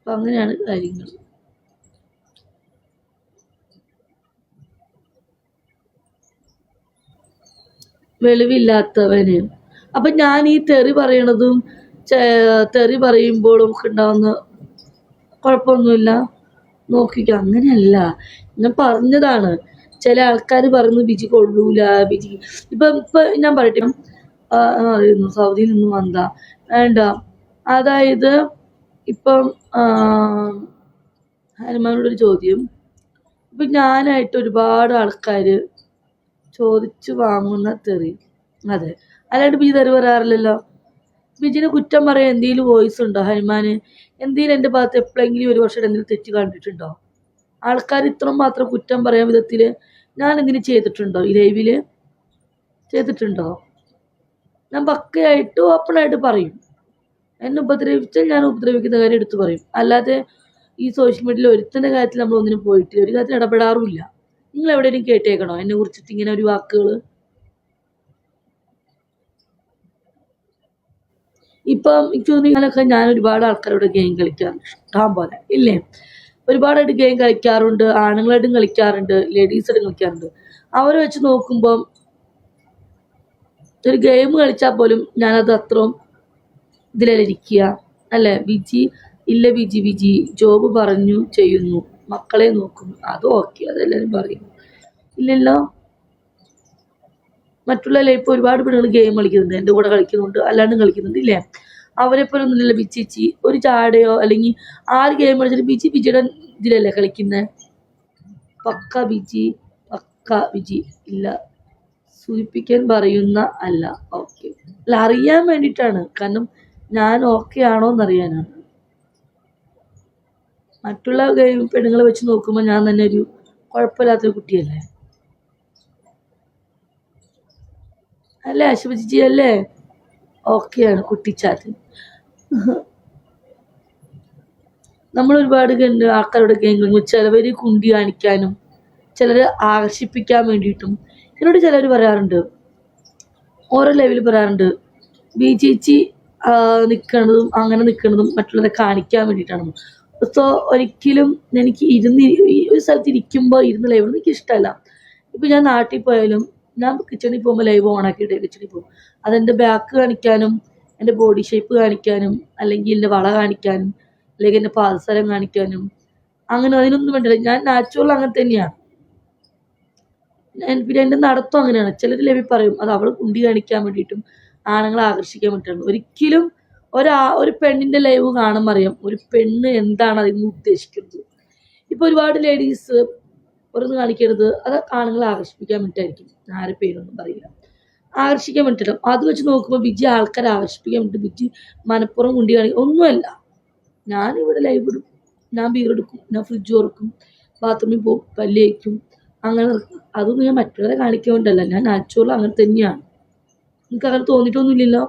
അപ്പം അങ്ങനെയാണ് കാര്യങ്ങൾ. വെളിവില്ലാത്തവന്. അപ്പൊ ഞാൻ ഈ തെറി പറയണതും തെറി പറയുമ്പോഴും ഒക്കെ ഉണ്ടാവുന്ന കുഴപ്പമൊന്നുമില്ല. നോക്കിക്കോ അങ്ങനെയല്ല. ഞാൻ പറഞ്ഞതാണ്. ചില ആൾക്കാർ പറയുന്നു ബിജി കൊള്ളൂല ബിജി. ഇപ്പൊ ഇപ്പൊ ഞാൻ പറയട്ടെ. സൗദിയിൽ നിന്ന് വന്ന വേണ്ട. അതായത് ഇപ്പം ഹനുമാനോടൊരു ചോദ്യം. ഇപ്പൊ ഞാനായിട്ട് ഒരുപാട് ആൾക്കാര് ചോദിച്ചു വാങ്ങുന്ന തെറി. അതെ. അല്ലാണ്ട് ബിജി തെറി പറയാറില്ലല്ലോ. ബിജിനെ കുറ്റം പറയാൻ എന്തെങ്കിലും വോയിസ് ഉണ്ടോ ഹനുമാന്? എന്തെങ്കിലും എന്റെ ഭാഗത്ത് എപ്പോഴെങ്കിലും ഒരു വർഷം എന്തെങ്കിലും തെറ്റ് കണ്ടിട്ടുണ്ടോ? ആൾക്കാർ ഇത്രയും മാത്രം കുറ്റം പറയാൻ വിധത്തിൽ ഞാൻ എന്തെങ്കിലും ചെയ്തിട്ടുണ്ടോ? ഈ ലൈവിൽ ചെയ്തിട്ടുണ്ടോ? ഞാൻ പക്കയായിട്ട് ഓപ്പണായിട്ട് പറയും. എന്നെ ഉപദ്രവിച്ചാൽ ഞാൻ ഉപദ്രവിക്കുന്ന കാര്യം എടുത്തു പറയും. അല്ലാതെ ഈ സോഷ്യൽ മീഡിയയിൽ ഒരുത്തന്റെ കാര്യത്തിൽ നമ്മൾ ഒന്നിനും പോയിട്ടില്ല ഒരു കാര്യത്തിൽ ഇടപെടാറുമില്ല. നിങ്ങൾ എവിടെയെങ്കിലും കേട്ടേക്കണോ? എന്നെ കുറിച്ചിട്ട് ഇങ്ങനെ ഒരു വാക്കുകൾ ഇപ്പം എനിക്ക് ഞാൻ ഒരുപാട് ആൾക്കാരോട് ഗെയിം കളിക്കാറുണ്ട് ഇഷ്ടം പോലെ. ഇല്ലേ? ഒരുപാടായിട്ട് ഗെയിം കളിക്കാറുണ്ട് ആണുങ്ങളായിട്ടും കളിക്കാറുണ്ട് ലേഡീസായിട്ടും കളിക്കാറുണ്ട്. അവരെ വെച്ച് നോക്കുമ്പം ഒരു ഗെയിം കളിച്ചാൽ പോലും ഞാനത് അത്രയും ഇതിലിരിക്കുക. അല്ലേ? വിജി ഇല്ല വിജി വിജി ജോബ് പറഞ്ഞു ചെയ്യുന്നു. മക്കളെ നോക്കുന്നു. അത് ഓക്കെ അതെല്ലാവരും പറയും. ഇല്ലല്ലോ? മറ്റുള്ള ലൈഫ് ഒരുപാട് പെണ്ണുങ്ങൾ ഗെയിം കളിക്കുന്നുണ്ട്. എന്റെ കൂടെ കളിക്കുന്നുണ്ട് അല്ലാണ്ടും കളിക്കുന്നുണ്ട് ഇല്ലേ? അവരെ പോലെ ഒന്നുമില്ല ബിച്ചിച്ചി ഒരു ചാടയോ അല്ലെങ്കിൽ ആര് ഗെയിം കളിച്ചാലും ബിച്ചി ബിജിയുടെ ഇതിലല്ലേ കളിക്കുന്നത് പക്ക ബിജി പക്ക ബിജി ഇല്ല. സൂചിപ്പിക്കാൻ പറയുന്ന അല്ല. ഓക്കെ. അല്ല അറിയാൻ വേണ്ടിയിട്ടാണ്. കാരണം ഞാൻ ഓക്കെ ആണോ. എന്നറിയാനാണ് മറ്റുള്ള പെണ്ണുങ്ങളെ വെച്ച് നോക്കുമ്പോൾ ഞാൻ തന്നെ ഒരു കുഴപ്പമില്ലാത്തൊരു കുട്ടിയല്ലേ? അല്ലേ അശുഭജിജി അല്ലേ? ഓക്കെയാണ് കുട്ടിച്ചാത്ത് നമ്മൾ ഒരുപാട് ആൾക്കാരോട് കളിക്കും. ചിലവർ കുണ്ടി കാണിക്കാനും ചിലരെ ആകർഷിപ്പിക്കാൻ വേണ്ടിയിട്ടും എന്നോട് ചിലർ പറയാറുണ്ട്. ഓരോ ലെവലിൽ പറയാറുണ്ട്. ബി ചേച്ചി നിൽക്കണതും അങ്ങനെ നിൽക്കണതും മറ്റുള്ളവരെ കാണിക്കാൻ വേണ്ടിയിട്ടാണ്. സോ ഒരിക്കലും എനിക്ക് ഇരുന്ന് ഒരു സ്ഥലത്ത് ഇരിക്കുമ്പോൾ ഇരുന്ന് ലൈവ് എനിക്ക് ഇഷ്ടമല്ല. ഇപ്പം ഞാൻ നാട്ടിൽ പോയാലും ഞാൻ കിച്ചണിൽ പോകുമ്പോൾ ലൈവ് ഓണാക്കിയിട്ട് കിച്ചണിൽ പോകും. അതെന്റെ ബാക്ക് കാണിക്കാനും എന്റെ ബോഡി ഷേപ്പ് കാണിക്കാനും അല്ലെങ്കിൽ എന്റെ വള കാണിക്കാനും അല്ലെങ്കിൽ എന്റെ പാദസരം കാണിക്കാനും അങ്ങനെ അതിനൊന്നും വേണ്ടില്ല ഞാൻ നാച്ചുറൽ അങ്ങനെ തന്നെയാണ് പിന്നെ എന്റെ നടത്തം അങ്ങനെയാണ്. ചിലർ ലവി പറയും അത് അവൾ കുണ്ടി കാണിക്കാൻ വേണ്ടിയിട്ടും ആണുങ്ങളെ ആകർഷിക്കാൻ വേണ്ടി ഒരിക്കലും ഒരാ ഒരു പെണ്ണിന്റെ ലൈവ് കാണുമ്പോൾ അറിയാം ഒരു പെണ്ണ് എന്താണ് അതിൽ നിന്ന് ഉദ്ദേശിക്കുന്നത്. ഇപ്പോൾ ഒരുപാട് ലേഡീസ് ഓരോന്ന് കാണിക്കരുത് അത് ആണുങ്ങളെ ആകർഷിപ്പിക്കാൻ വേണ്ടിയിട്ടായിരിക്കും. ആരെ പേരൊന്നും പറയില്ല. ആകർഷിക്കാൻ വേണ്ടിയിട്ടാണ്. അത് വെച്ച് നോക്കുമ്പോൾ ബിജി ആൾക്കാരെ ആകർഷിപ്പിക്കാൻ വേണ്ടി ബിജി മനപ്പുറം കുണ്ടി കാണിക്കും. ഒന്നുമല്ല. ഞാൻ ഞാനിവിടെ ലൈവ് ഇടും. ഞാൻ ബീറെടുക്കും ഞാൻ ഫ്രിഡ്ജ് തുറക്കും. ബാത്റൂമിൽ പോകും പല്ല് അങ്ങനെ അതൊന്നും ഞാൻ മറ്റുള്ളവരെ കാണിക്കാൻ വേണ്ടിയല്ല. ഞാൻ നാച്ചുറൽ അങ്ങനെ തന്നെയാണ്. എനിക്ക് അങ്ങനെ തോന്നിയിട്ടൊന്നുമില്ലല്ലോ.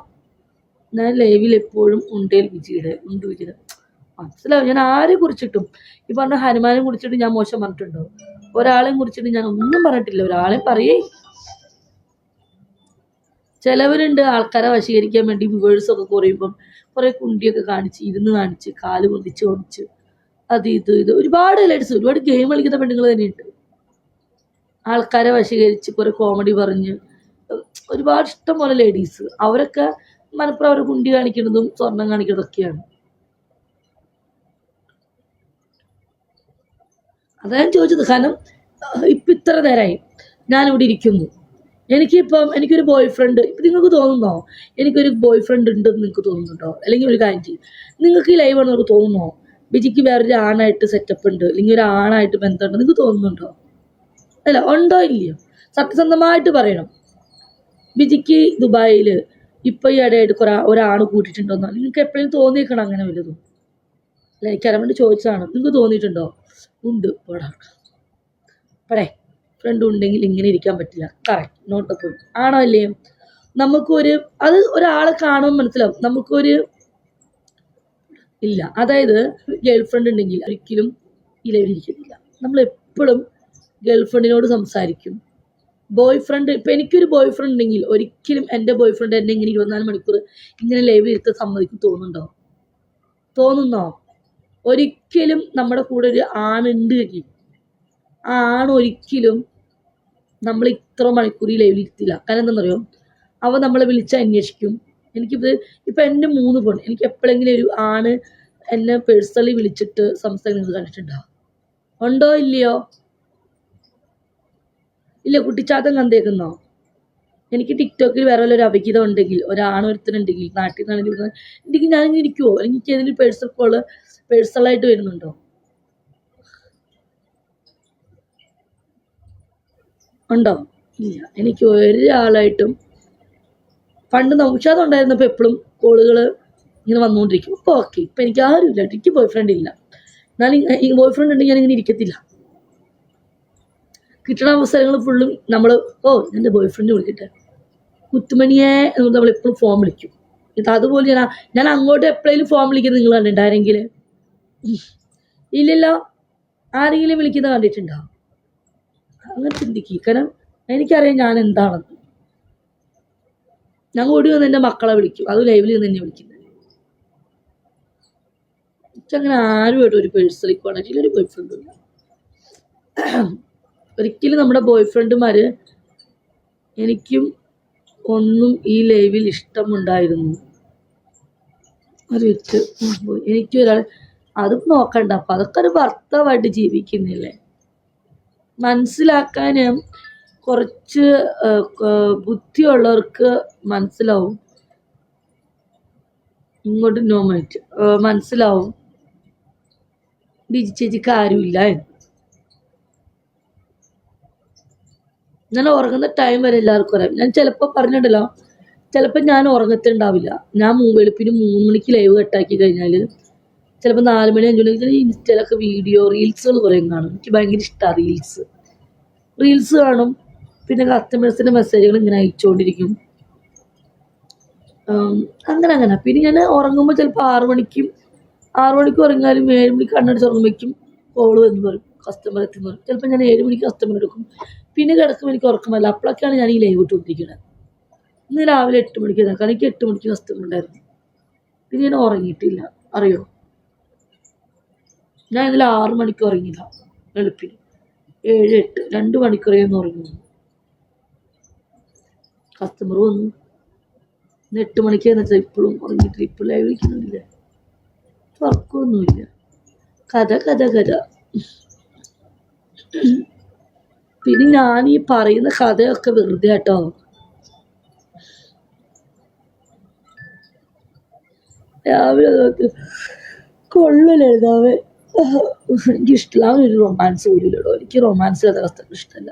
ഞാൻ ലൈവിൽ എപ്പോഴും ഉണ്ടേൽ വിജയുടെ ഉണ്ട് വിജയുടെ മനസ്സിലാവും ഞാൻ ആരെ കുറിച്ചിട്ടും? ഈ പറഞ്ഞ ഹനുമാനെ കുറിച്ചിട്ട് ഞാൻ മോശം പറഞ്ഞിട്ടുണ്ടോ? ഒരാളെയും കുറിച്ചിട്ട് ഞാൻ ഒന്നും പറഞ്ഞിട്ടില്ല. ഒരാളെ പറയേ. ചിലവരുണ്ട് ആൾക്കാരെ വശീകരിക്കാൻ വേണ്ടി വ്യൂവേഴ്സ് ഒക്കെ കുറയുമ്പം കുറേ കുണ്ടിയൊക്കെ കാണിച്ച് ഇരുന്ന് കാണിച്ച് കാൽ പൊന്തിച്ച് പൊന്തിച്ച് അത് ഇത് ഇത് ഒരുപാട് ലൈറ്റ്സ് ഒരുപാട് ഗെയിം കളിക്കുന്ന പെണ്ണുങ്ങൾ തന്നെയുണ്ട്. ആൾക്കാരെ വശീകരിച്ച് കുറേ കോമഡി പറഞ്ഞ് ഒരുപാട് ഇഷ്ടം പോലെ ലേഡീസ് അവരൊക്കെ മലപ്പുറം അവർ കുണ്ടി കാണിക്കുന്നതും സ്വർണം കാണിക്കുന്നതൊക്കെയാണ് അതാ ഞാൻ ചോദിച്ചത്. കാരണം ഇപ്പം ഇത്ര നേരമായി ഞാനിവിടെ ഇരിക്കുന്നു. എനിക്കിപ്പം എനിക്കൊരു ബോയ് ഫ്രണ്ട് ഇപ്പം നിങ്ങൾക്ക് തോന്നുന്നോ? എനിക്കൊരു ബോയ് ഫ്രണ്ട് ഉണ്ടെന്ന് നിങ്ങൾക്ക് തോന്നുന്നുണ്ടോ? അല്ലെങ്കിൽ ഒരു കാര്യം നിങ്ങൾക്ക് ഈ ലൈവ് ആണെന്ന് നിങ്ങൾക്ക് തോന്നുന്നോ? ബിജിക്ക് വേറൊരു ആണായിട്ട് സെറ്റപ്പ് ഉണ്ട്. അല്ലെങ്കിൽ ഒരു ആണായിട്ട് ബന്ധമുണ്ട്. നിങ്ങൾക്ക് തോന്നുന്നുണ്ടോ? അല്ല ഉണ്ടോ ഇല്ലയോ? സത്യസന്ധമായിട്ട് പറയണം. ബിജിക്ക് ദുബായിൽ ഇപ്പൊ ഈ ഇടയായിട്ട് കുറെ ഒരാണ് കൂട്ടിയിട്ടുണ്ടോന്നോ നിങ്ങൾക്ക് എപ്പോഴും തോന്നിയേക്കണം അങ്ങനെ വലുതും? എനിക്ക് വേണ്ടി ചോദിച്ചതാണ്. നിങ്ങൾക്ക് തോന്നിയിട്ടുണ്ടോ? ഉണ്ട് പോടാ. പടേ ഫ്രണ്ട് ഉണ്ടെങ്കിൽ ഇങ്ങനെ ഇരിക്കാൻ പറ്റില്ല. കറക്റ്റ് നോട്ട് പോയി ആണോ അല്ലേ നമുക്കൊരു അത് ഒരാളെ കാണുമ്പോൾ മനസ്സിലാവും. നമുക്കൊരു ഇല്ല. അതായത് ഗേൾ ഫ്രണ്ട് ഉണ്ടെങ്കിൽ ഒരിക്കലും ഇലവിരിക്കുന്നില്ല. നമ്മൾ എപ്പോഴും ഗേൾ ഫ്രണ്ടിനോട് സംസാരിക്കും. ബോയ് ഫ്രണ്ട് ഇപ്പം എനിക്കൊരു ബോയ് ഫ്രണ്ട് ഉണ്ടെങ്കിൽ ഒരിക്കലും എന്റെ ബോയ് ഫ്രണ്ട് എന്നെ ഇങ്ങനെ ഇരുപത്തിനാല് മണിക്കൂർ ഇങ്ങനെ ലൈവിൽ ഇരുത്താൻ സമ്മതിക്കും തോന്നുന്നുണ്ടോ? തോന്നുന്നോ? ഒരിക്കലും നമ്മുടെ കൂടെ ഒരു ആണുണ്ട് ആ ആണ് ഒരിക്കലും നമ്മൾ ഇത്ര മണിക്കൂർ ഈ ലൈവിൽ ഇരുത്തില്ല. കാരണം എന്താണെന്നറിയോ? അവ നമ്മളെ വിളിച്ച് അന്വേഷിക്കും. എനിക്കിത് ഇപ്പം എന്റെ മൂന്ന് പെണ്ണ് എനിക്ക് എപ്പോഴെങ്കിലും ഒരു ആണ് എന്നെ പേഴ്സണലി വിളിച്ചിട്ട് സംസാരിക്കുന്നത് കണ്ടിട്ടുണ്ടോ? ഉണ്ടോ ഇല്ലയോ? ഇല്ല കുട്ടിച്ചാത്തൻ കണ്ടേക്കുന്നോ? എനിക്ക് ടിക്ടോക്കിൽ വേറെ ഒരു അവിഹിതം ഉണ്ടെങ്കിൽ ഒരാണ് ഒരുത്തനുണ്ടെങ്കിൽ നാട്ടിൽ നിന്നാണെങ്കിൽ ഞാൻ ഉണ്ടെങ്കിൽ ഞാനിങ്ങനെ ഇരിക്കുമോ എനിക്ക് ഏതെങ്കിലും പേഴ്സണൽ കോൾ പേഴ്സണലായിട്ട് വരുന്നുണ്ടോ? ഉണ്ടോ? ഇല്ല എനിക്ക് ഒരാളായിട്ടും പണ്ട് നൗഷാദ് ഉണ്ടായിരുന്നപ്പോൾ എപ്പോഴും കോളുകൾ ഇങ്ങനെ വന്നുകൊണ്ടിരിക്കും ഇപ്പോൾ ഓക്കെ ഇപ്പം എനിക്ക് ഇല്ല എനിക്ക് ബോയ് ഫ്രണ്ട് ഇല്ല. എന്നാലും ഈ ബോയ് ഫ്രണ്ട് ഉണ്ടെങ്കിൽ ഞാനിങ്ങനെ ഇരിക്കത്തില്ല. കിട്ടണ അവസരങ്ങൾ ഫുള്ളും നമ്മൾ ഓ എന്റെ ബോയ് ഫ്രണ്ട് വിളിക്കട്ടെ. മുത്തുമണിയെ എന്ന് നമ്മൾ എപ്പോഴും ഫോം വിളിക്കും. ഇത് അതുപോലെ ഞാൻ ഞാൻ അങ്ങോട്ട് എപ്പോഴേലും ഫോം വിളിക്കുന്നത് നിങ്ങൾ കണ്ടിട്ടുണ്ടോ? ആരെങ്കിലും? ഇല്ലല്ലോ. ആരെങ്കിലും വിളിക്കുന്നത് കണ്ടിട്ടുണ്ടോ? അങ്ങനെ ചിന്തിക്കുക കാരണം എനിക്കറിയാം ഞാൻ എന്താണെന്ന്. ഞാൻ ഓടി വന്ന് എന്റെ മക്കളെ വിളിക്കും. അത് ലൈവിൽ നിന്ന് തന്നെ വിളിക്കുന്നത്. എനിക്കങ്ങനെ ആരുമായിട്ട് ഒരു പേഴ്സണൽ കോണ്ടാക്റ്റിൽ ഒരു ബോയ് ഫ്രണ്ടും ഇല്ല. ഒരിക്കലും നമ്മുടെ ബോയ് ഫ്രണ്ടുമാർ എനിക്കും ഒന്നും ഈ ലൈവിൽ ഇഷ്ടമുണ്ടായിരുന്നു. ഒരു പോയി എനിക്ക് ഒരാൾ അതും നോക്കണ്ട. അപ്പം അതൊക്കെ ഒരു ഭർത്താവായിട്ട് ജീവിക്കുന്നില്ലേ? മനസ്സിലാക്കാൻ കുറച്ച് ബുദ്ധിയുള്ളവർക്ക് മനസ്സിലാവും. ഇങ്ങോട്ട് നോമായിട്ട് മനസ്സിലാവും. ബിജി ചേച്ചിക്ക് ആരുമില്ല എന്ന്. ഞാൻ ഉറങ്ങുന്ന ടൈം വരെ എല്ലാവർക്കും അറിയാം. ഞാൻ ചിലപ്പോൾ പറഞ്ഞിട്ടുണ്ടല്ലോ ചിലപ്പോൾ ഞാൻ ഉറങ്ങത്തുണ്ടാവില്ല. ഞാൻ വെളുപ്പിന് മൂന്ന് മണിക്ക് ലൈവ് കട്ടാക്കി കഴിഞ്ഞാൽ ചിലപ്പോൾ നാല് മണി അഞ്ച് മണി ഇൻസ്റ്റയിലൊക്കെ വീഡിയോ റീൽസുകൾ കുറേ കാണും. എനിക്ക് ഭയങ്കര ഇഷ്ടമാണ് റീൽസ് റീൽസ് കാണും. പിന്നെ കസ്റ്റമേഴ്സിന്റെ മെസ്സേജുകൾ ഇങ്ങനെ അയച്ചുകൊണ്ടിരിക്കും അങ്ങനെ അങ്ങനെ. പിന്നെ ഞാൻ ഉറങ്ങുമ്പോൾ ചിലപ്പോൾ ആറു മണിക്കും ആറു മണിക്ക് ഉറങ്ങിയാലും ഏഴ് മണിക്ക് കണ്ണടിച്ച് ഉറങ്ങുമ്പോഴേക്കും കോൾ വന്ന് പറയും. കസ്റ്റമർ എത്തി പറയും. ചിലപ്പോൾ ഞാൻ ഏഴ് മണിക്ക് കസ്റ്റമർ എടുക്കും. പിന്നെ കിടക്കുമ്പോൾ എനിക്ക് ഉറക്കമല്ല അപ്പോഴൊക്കെയാണ് ഞാൻ ഈ ലൈവ് ഇട്ടുകൊണ്ടിരിക്കുന്നത് ഇന്ന് രാവിലെ എട്ട് മണിക്ക് കാരണം എനിക്ക് എട്ട് മണിക്ക് കസ്റ്റമർ ഉണ്ടായിരുന്നു പിന്നെ ഞാൻ ഉറങ്ങിയിട്ടില്ല. അറിയോ? ഞാൻ ഇന്നലെ ആറ് മണിക്ക് ഉറങ്ങിയില്ല വെളുപ്പിന്. ഏഴ് എട്ട് രണ്ട് മണിക്കൂറേ ഒന്ന് ഉറങ്ങുന്നു കസ്റ്റമർ വന്നു. ഇന്ന് എട്ട് മണിക്ക് എന്നിട്ട് ഇപ്പോഴും ഉറങ്ങിയിട്ട് ഇപ്പോൾ ലൈവ് വിളിക്കുന്നില്ല ഉറക്കമൊന്നുമില്ല. കഥ കഥ കഥ. പിന്നെ ഞാൻ ഈ പറയുന്ന കഥയൊക്കെ വെറുതെ കേട്ടോ രാവിലെ കൊള്ളലെഴുതാവേ കൊള്ളൂല എനിക്ക് ഇഷ്ടമില്ല ഒരു റൊമാൻസ് പോലും എനിക്ക് റൊമാൻസ് കഥ ഇഷ്ടമല്ല.